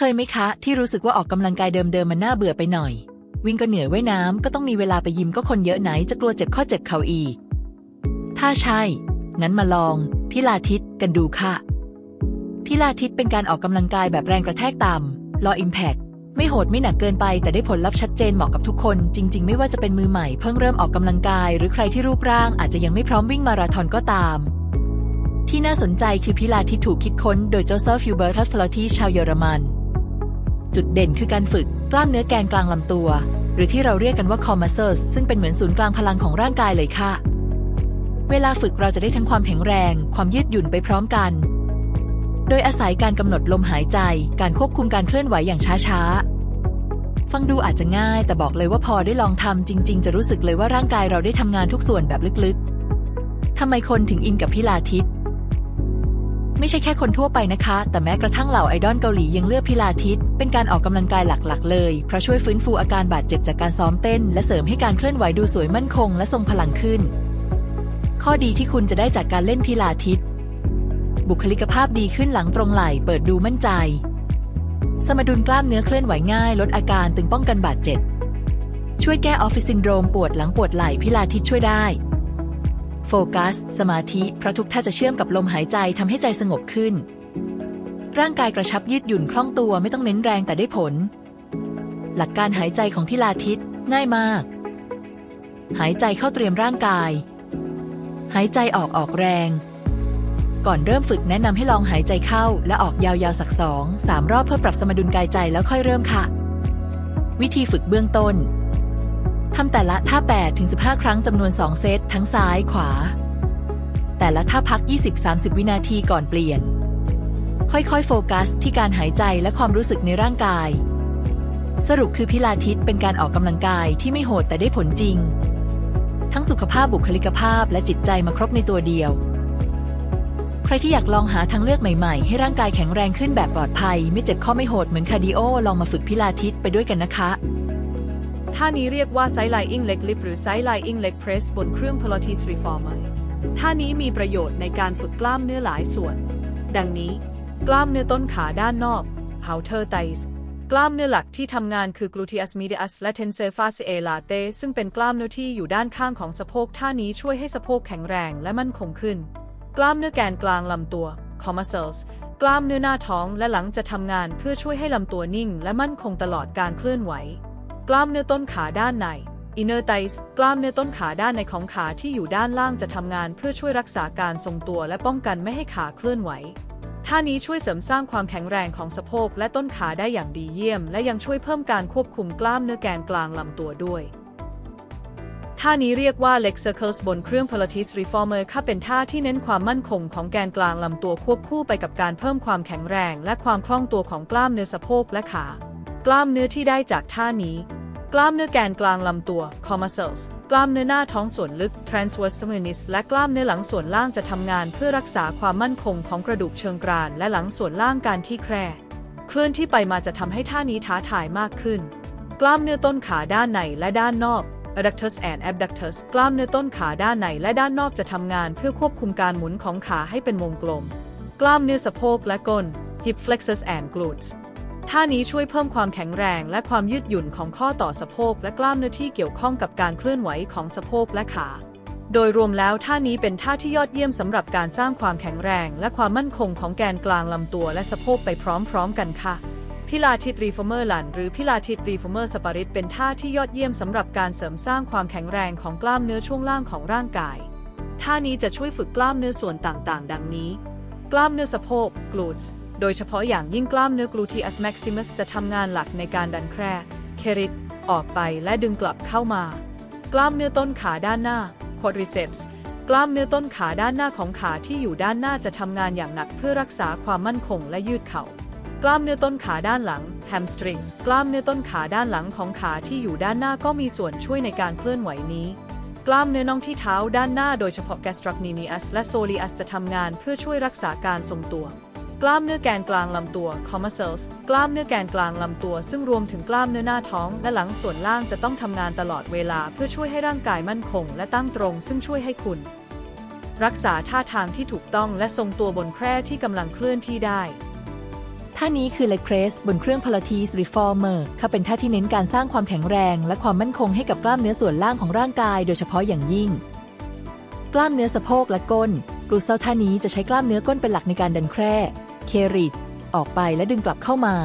เคยไหมคะ ที่รู้สึกว่าออกกำลังกายเดิมๆมันน่าเบื่อไปหน่อย วิ่งก็เหนื่อยว่ายน้ำก็ต้องมีเวลาไปยิมก็คนเยอะไหนจะกลัวเจ็บข้อเจ็บเข่าอีก ถ้าใช่ งั้นมาลองพิลาทิสกันดูค่ะพิลาทิสเป็นการออกกำลังกายแบบแรงกระแทกต่ำ low impact ไม่โหดไม่หนักเกินไปแต่ได้ผลลัพธ์ชัดเจนเหมาะกับทุกคน จริง ๆ ไม่ว่าจะเป็นมือใหม่เพิ่งเริ่มออกกำลังกาย หรือใครที่รูปร่างอาจจะยังไม่พร้อมวิ่งมาราธอนก็ตาม ที่น่าสนใจคือพิลาทิสถูกคิดค้น โดยโจเซฟฟิวเบอร์ทัสฟลอทีชาวเยอรมัน จุดเด่นคือการฝึกกล้ามเนื้อแกนกลางลำตัว หรือที่เราเรียกกันว่า core muscles ซึ่งเป็นเหมือนศูนย์กลางพลังของร่างกายเลยค่ะ เวลาฝึกเราจะได้ทั้งความแข็งแรง ความยืดหยุ่นไปพร้อมกัน โดยอาศัยการกำหนดลมหายใจ การควบคุมการเคลื่อนไหวอย่างช้าๆ ฟังดูอาจจะง่าย แต่บอกเลยว่าพอได้ลองทำจริง ๆ จะรู้สึกเลยว่าร่างกายเราได้ทำงานทุกส่วนแบบลึกๆทำไมคนถึงอินกับพิลาทิส ไม่ใช่แค่คนทั่วไปนะคะ แต่แม้กระทั่งเหล่าไอดอลเกาหลียังเลือกพิลาทิสเป็นการออกกำลังกายหลักๆ เลย เพราะช่วยฟื้นฟูอาการบาดเจ็บจากการซ้อมเต้น และเสริมให้การเคลื่อนไหวดูสวยมั่นคง และทรงพลังขึ้น ข้อดีที่คุณจะได้จากการเล่นพิลาทิสบุคลิกภาพดีขึ้นหลังตรงไหล่เปิดดูมั่นใจ สมดุลกล้ามเนื้อเคลื่อนไหวง่าย ลดอาการตึงป้องกันบาดเจ็บ ช่วยแก้ออฟฟิศซินโดรมปวดหลังปวดไหล่พิลาทิสช่วยได้ โฟกัส สมาธิ เพราะทุกท่าจะเชื่อมกับลมหายใจทำให้ใจสงบขึ้น ร่างกายกระชับยืดหยุ่นคล่องตัวไม่ต้องเน้นแรงแต่ได้ผล หลักการหายใจของพิลาทิสง่ายมาก หายใจเข้าเตรียมร่างกาย หายใจออกออกแรง ก่อนเริ่มฝึกแนะนำให้ลองหายใจเข้า และออกยาวๆสักสองสามรอบเพื่อปรับสมดุลกายใจแล้วค่อยเริ่มค่ะ วิธีฝึกเบื้องต้น ทำแต่ละท่า8ถึง15 ครั้งจำนวน 2 เซต ทั้งซ้ายขวา แต่ละท่าพัก 20-30 วินาทีก่อนเปลี่ยน ค่อยๆ โฟกัสที่การหายใจและความรู้สึกในร่างกาย สรุปคือพิลาทิสเป็นการออกกำลังกายที่ไม่โหดแต่ได้ผลจริง ทั้งสุขภาพบุคลิกภาพและจิตใจมาครบในตัวเดียว ใครที่อยากลองหาทางเลือกใหม่ๆ ให้ร่างกายแข็งแรงขึ้นแบบปลอดภัย ไม่เจ็บข้อไม่โหดเหมือนคาร์ดิโอลองมาฝึกพิลาทิสไปด้วยกันนะคะ ท่านี้เรียกว่าไซไลอิงเล็กลิฟหรือไซไลอิงเล็กเพรสบนเครื่อง Pilates Reformer ท่านี้มีประโยชน์ในการฝึกกล้ามเนื้อหลายส่วน ดังนี้ กล้ามเนื้อต้นขาด้านนอก Halter thighs กล้ามเนื้อหลักที่ทำงานคือ gluteus medius และ tensor fasciae latae ซึ่งเป็นกล้ามเนื้อที่อยู่ด้านข้างของสะโพกท่านี้ช่วยให้สะโพกแข็งแรงและมั่นคงขึ้น กล้ามเนื้อแกนกลางลำตัว core muscles กล้ามเนื้อหน้าท้องและหลังจะทำงานเพื่อช่วยให้ลำตัวนิ่ง และมั่นคงตลอดการเคลื่อนไหว กล้ามเนื้อต้นขาด้านใน inner thighs กล้ามเนื้อต้นขาด้านในของขาที่อยู่ด้านล่างจะทำงานเพื่อช่วยรักษาการทรงตัวและป้องกันไม่ให้ขาเคลื่อนไหว ท่านี้ช่วยเสริมสร้างความแข็งแรงของสะโพกและต้นขาได้อย่างดีเยี่ยม และยังช่วยเพิ่มการควบคุมกล้ามเนื้อแกนกลางลำตัวด้วย ท่านี้เรียกว่า leg circles บนเครื่อง Pilates Reformer ค่ะเป็นท่าที่เน้นความมั่นคงของแกนกลางลำตัวควบคู่ไปกับการเพิ่มความแข็งแรง และความคล่องตัวของกล้ามเนื้อสะโพกและขา กล้ามเนื้อที่ได้จากท่านี้ กล้ามเนื้อแกนกลางลำตัว core muscles กล้ามเนื้อหน้าท้องส่วนลึก transverse abdominis และกล้ามเนื้อหลังส่วนล่างจะทำงานเพื่อรักษาความมั่นคงของกระดูกเชิงกราน และหลังส่วนล่างการที่แคร่เคลื่อนที่ไปมาจะทำให้ท่านี้ท้าทายมากขึ้น กล้ามเนื้อต้นขาด้านในและด้านนอก adductors and abductors กล้ามเนื้อต้นขาด้านในและด้านนอกจะทำงานเพื่อควบคุมการหมุนของขาให้เป็นวงกลม กล้ามเนื้อสะโพกและก้น hip flexors and glutes ท่านี้ช่วยเพิ่มความแข็งแรงและความยืดหยุ่นของข้อต่อสะโพกและกล้ามเนื้อที่เกี่ยวข้องกับการเคลื่อนไหวของสะโพกและขา โดยรวมแล้วท่านี้เป็นท่าที่ยอดเยี่ยมสำหรับการสร้างความแข็งแรง และความมั่นคงของแกนกลางลำตัวและสะโพกไปพร้อมๆกันค่ะพิลาทิสรีฟอร์เมอร์ลันหรือพิลาทิสรีฟอร์เมอร์สปาริตเป็นท่าที่ยอดเยี่ยมสำหรับการเสริมสร้างความแข็งแรงของกล้ามเนื้อช่วงล่างของร่างกาย ท่านี้จะช่วยฝึกกล้ามเนื้อส่วนต่างๆ ดังนี้ กล้ามเนื้อสะโพก glutes โดยเฉพาะอย่างยิ่งกล้ามเนื้อ gluteus maximus จะทำงานหลักในการดันแคร่เคริตออกไปและดึงกลับเข้ามา กล้ามเนื้อต้นขาด้านหน้า quadriceps กล้ามเนื้อต้นขาด้านหน้าของขาที่อยู่ด้านหน้าจะทำงานอย่างหนักเพื่อรักษาความมั่นคงและยืดเข่ากล้ามเนื้อต้นขาด้านหลัง hamstrings กล้ามเนื้อต้นขาด้านหลังของขาที่อยู่ด้านหน้าก็มีส่วนช่วยในการเคลื่อนไหวนี้ กล้ามเนื้อน่องที่เท้าด้านหน้าโดยเฉพาะ gastrocnemius และ soleus จะทำงานเพื่อช่วยรักษาการทรงตัว กล้ามเนื้อแกนกลางลำตัว core muscles กล้ามเนื้อแกนกลางลำตัว ซึ่งรวมถึงกล้ามเนื้อหน้าท้อง และหลังส่วนล่างจะต้องทำงานตลอดเวลาเพื่อช่วยให้ร่างกายมั่นคง และตั้งตรง ซึ่งช่วยให้คุณ รักษาท่าทางที่ถูกต้องและทรงตัวบนแคร่ที่กำลังเคลื่อนที่ได้ท่านี้คือ leg press บนเครื่อง Pilates Reformer ค่ะเป็นท่าที่เน้นการสร้างความแข็งแรง และความมั่นคงให้กับกล้ามเนื้อส่วนล่างของร่างกาย โดยเฉพาะอย่างยิ่ง กล้ามเนื้อสะโพกและก้นกรูเซลท่านี้จะใช้กล้ามเนื้อก้นเป็นหลักในการดันแคร่ เคริดออกไปและดึงกลับเข้ามา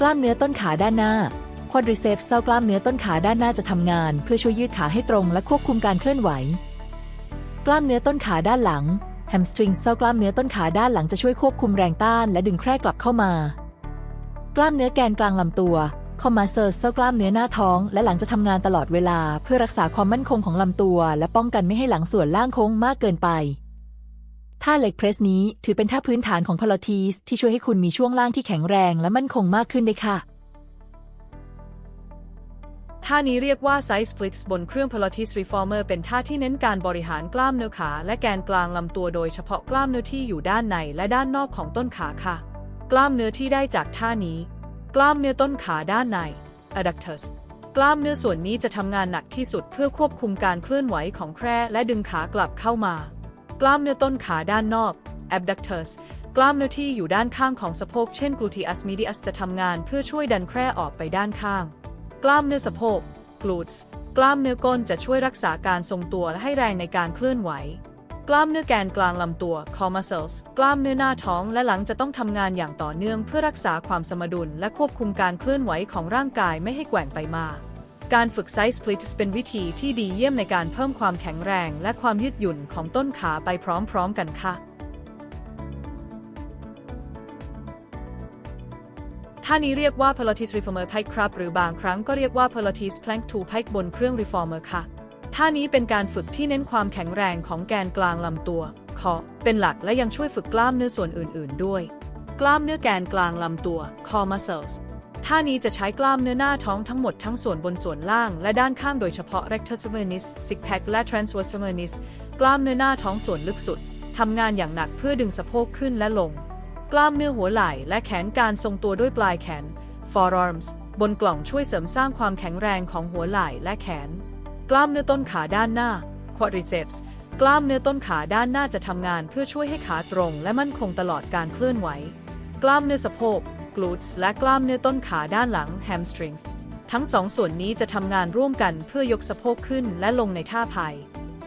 กล้ามเนื้อต้นขาด้านหน้า quadriceps เซลกล้ามเนื้อต้นขาด้านหน้าจะทำงาน เพื่อช่วยยืดขาให้ตรงและควบคุมการเคลื่อนไหว กล้ามเนื้อต้นขาด้านหลัง hamstring เซลกล้ามเนื้อต้นขาด้านหลังจะช่วยควบคุมแรงต้านและดึงแคร่กลับเข้ามา กล้ามเนื้อแกนกลางลำตัว commasser เซลกล้ามเนื้อหน้าท้อง และหลังจะทำงานตลอดเวลา เพื่อรักษาความมั่นคงของลำตัว และป้องกันไม่ให้หลังส่วนล่างโค้งมากเกินไป ท่าเล็กเพรสนี้ถือเป็นท่าพื้นฐานของพ i ล a ีสที่ช่วยให้คุณมีช่วงล่างที่แข็งแรงและมั่นคงมากขึ้นได้ค่ะ ท่านี้เรียกว่า Side Splits บนเครื่อง Pilates Reformer เป็นท่าที่เน้นการบริหารกล้ามเนื้อขาและแกนกลางลำตัวโดยเฉพาะกล้ามเนื้อที่อยู่ด้านในและด้านนอกของต้นขาค่ะ กล้ามเนื้อที่ได้จากท่านี้ กล้ามเนื้อต้นขาด้านใน adductors กล้ามเนื้อส่วนนี้จะทำงานหนักที่สุดเพื่อควบคุมการเคลื่อนไหวของแคร่และดึงขากลับเข้ามา กล้ามเนื้อต้นขาด้านนอก abductors กล้ามเนื้อที่อยู่ด้านข้างของสะโพกเช่น gluteus medius จะทำงานเพื่อช่วยดันแคร่ออกไปด้านข้าง กล้ามเนื้อสะโพก glutes กล้ามเนื้อก้นจะช่วยรักษาการทรงตัวและให้แรงในการเคลื่อนไหว กล้ามเนื้อแกนกลางลำตัว core muscles กล้ามเนื้อหน้าท้องและหลังจะต้องทำงานอย่างต่อเนื่องเพื่อรักษาความสมดุลและควบคุมการเคลื่อนไหวของร่างกายไม่ให้แกว่งไปมา การฝึกไซส์สปลิตเป็นวิธีที่ดีเยี่ยมในการเพิ่มความแข็งแรงและความยืดหยุ่นของต้นขาไปพร้อมๆกันค่ะ ท่านี้เรียกว่า Pilates Reformer Pike ครับ หรือบางครั้งก็เรียกว่า Pilates Plank to Pike บนเครื่อง Reformer ค่ะ ท่านี้เป็นการฝึกที่เน้นความแข็งแรงของแกนกลางลำตัวคอเป็นหลักและยังช่วยฝึกกล้ามเนื้อส่วนอื่น ๆ ด้วย กล้ามเนื้อแกนกลางลำตัว core muscles ท่านี้จะใช้กล้ามเนื้อหน้าท้องทั้งหมดทั้งส่วนบนส่วนล่างและด้านข้างโดยเฉพาะ rectus femoris six pack และ transverse femoris กล้ามเนื้อหน้าท้องส่วนลึกสุดทำงานอย่างหนักเพื่อดึงสะโพกขึ้นและลง กล้ามเนื้อหัวไหล่และแขนการทรงตัวด้วยปลายแขน forearms บนกล่องช่วยเสริมสร้างความแข็งแรงของหัวไหล่และแขน กล้ามเนื้อต้นขาด้านหน้า quadriceps กล้ามเนื้อต้นขาด้านหน้าจะทำงานเพื่อช่วยให้ขาตรงและมั่นคงตลอดการเคลื่อนไหว กล้ามเนื้อสะโพก glutes และกล้ามเนื้อต้นขาด้านหลัง hamstrings ทั้งสองส่วนนี้จะทำงานร่วมกันเพื่อยกสะโพกขึ้นและลงในท่าพาย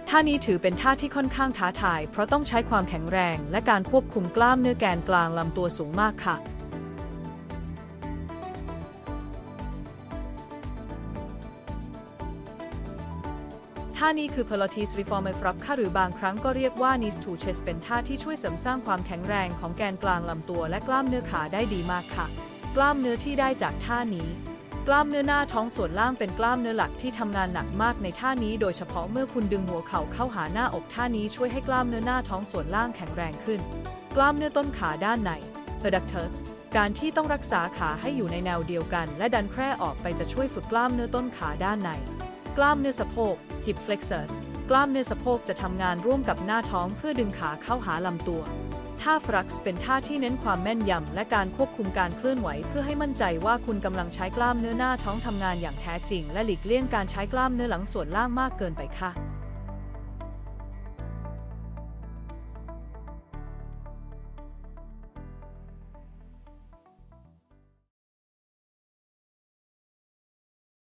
ท่านี้ถือเป็นท่าที่ค่อนข้างท้าทาย เพราะต้องใช้ความแข็งแรงและการควบคุมกล้ามเนื้อแกนกลางลำตัวสูงมากค่ะ ท่านี้คือ Pilates Reformer Frog ค่ะหรือบางครั้งก็เรียกว่า Knees to Chest เป็นท่าที่ช่วยเสริมสร้างความแข็งแรงของแกนกลางลำตัวและกล้ามเนื้อขาได้ดีมากค่ะ กล้ามเนื้อที่ได้จากท่านี้ กล้ามเนื้อหน้าท้องส่วนล่างเป็นกล้ามเนื้อหลักที่ทำงานหนักมากในท่านี้ โดยเฉพาะเมื่อคุณดึงหัวเข่าเข้าหาหน้าอกท่านี้ช่วยให้กล้ามเนื้อหน้าท้องส่วนล่างแข็งแรงขึ้น กล้ามเนื้อต้นขาด้านใน adductors การที่ต้องรักษาขาให้อยู่ในแนวเดียวกัน และดันแคร่ออกไปจะช่วยฝึกกล้ามเนื้อต้นขาด้านใน กล้ามเนื้อสะโพก hip flexors กล้ามเนื้อสะโพกจะทำงานร่วมกับหน้าท้องเพื่อดึงขาเข้าหาลำตัวท่าฟรักซ์เป็นท่าที่เน้นความแม่นยำและการควบคุมการเคลื่อนไหว เพื่อให้มั่นใจว่าคุณกำลังใช้กล้ามเนื้อหน้าท้องทำงานอย่างแท้จริง และหลีกเลี่ยงการใช้กล้ามเนื้อหลังส่วนล่างมากเกินไปค่ะ